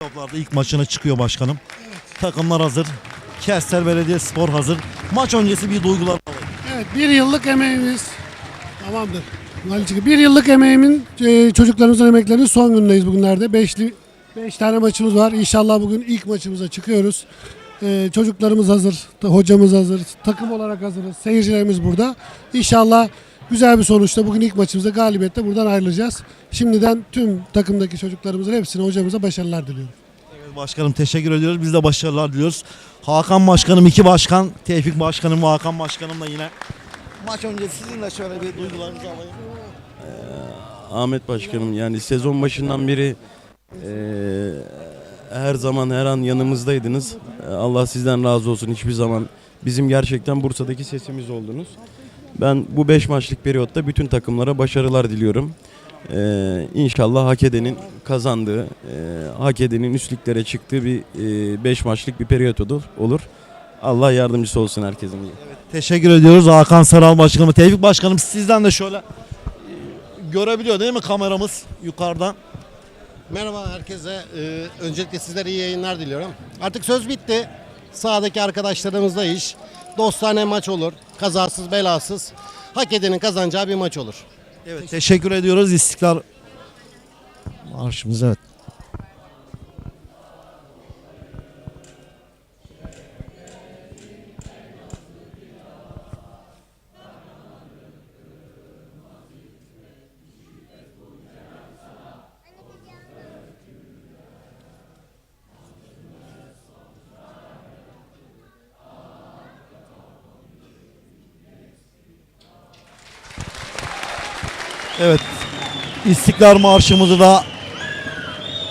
Playoff'larda ilk maçına çıkıyor başkanım. Takımlar hazır. Kestel Belediye Spor hazır. Maç öncesi bir duygular alayım. Evet bir yıllık emeğimiz tamamdır. Bir yıllık emeğimin e, çocuklarımızın emeklerinin son günündeyiz bugünlerde. Beşli, beş tane maçımız var. İnşallah bugün ilk maçımıza çıkıyoruz. E, çocuklarımız hazır, hocamız hazır, takım olarak hazırız. Seyircilerimiz burada. İnşallah güzel bir sonuçta bugün ilk maçımızda galibiyette buradan ayrılacağız. Şimdiden tüm takımdaki çocuklarımızın hepsine hocamıza başarılar diliyorum. Evet başkanım teşekkür ediyoruz. Biz de başarılar diliyoruz. Hakan Başkanım, iki başkan, Tevfik Başkanım ve Hakan Başkanım da yine. Maç öncesi sizinle şöyle bir duygularınızı alayım. Ahmet Başkanım yani sezon başından beri eee, her zaman her an yanımızdaydınız. Eee, Allah sizden razı olsun hiçbir zaman bizim gerçekten Bursa'daki sesimiz oldunuz. Ben bu 5 maçlık periyotta bütün takımlara başarılar diliyorum. Eee inşallah hak edenin kazandığı, eee, hak edenin üstlüklere çıktığı bir 5 maçlık bir periyot olur. olur. Allah yardımcısı olsun herkesin. Teşekkür ediyoruz Hakan Saral Başkanım. Tevfik Başkanım sizden de şöyle e, görebiliyor değil mi kameramız yukarıdan? Merhaba herkese. Ee, öncelikle sizlere iyi yayınlar diliyorum. Artık söz bitti. Sahadaki arkadaşlarımızla iş. Dostane maç olur. Kazasız belasız. Hak edenin kazanacağı bir maç olur. Evet teşekkür ediyoruz İstiklal Marşımız evet. Evet. İstiklal Marşımızı da